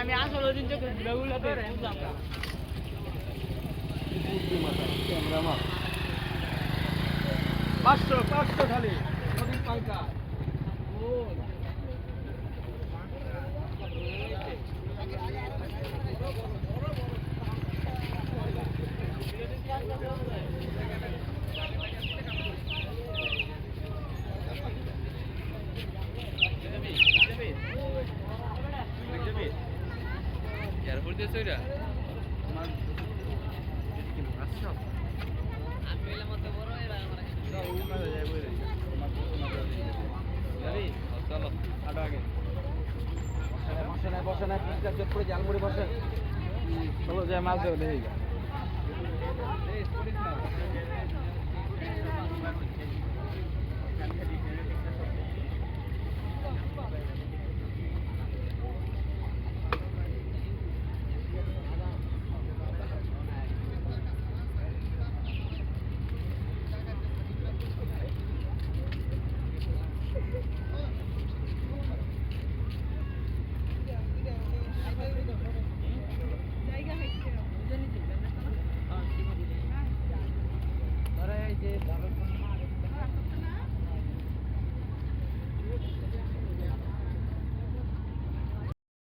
আমি আসলে দিন চোখে বেগুলা তো বুঝলাম না। পাঁচশো পাঁচশো খালি। নদীর পাঙ্কা এয়ারপোর্ট দিয়ে চইরা আমি এটা বসে না বসে না জালমুড়ি বসে। চলো যাই মাছ দেখি।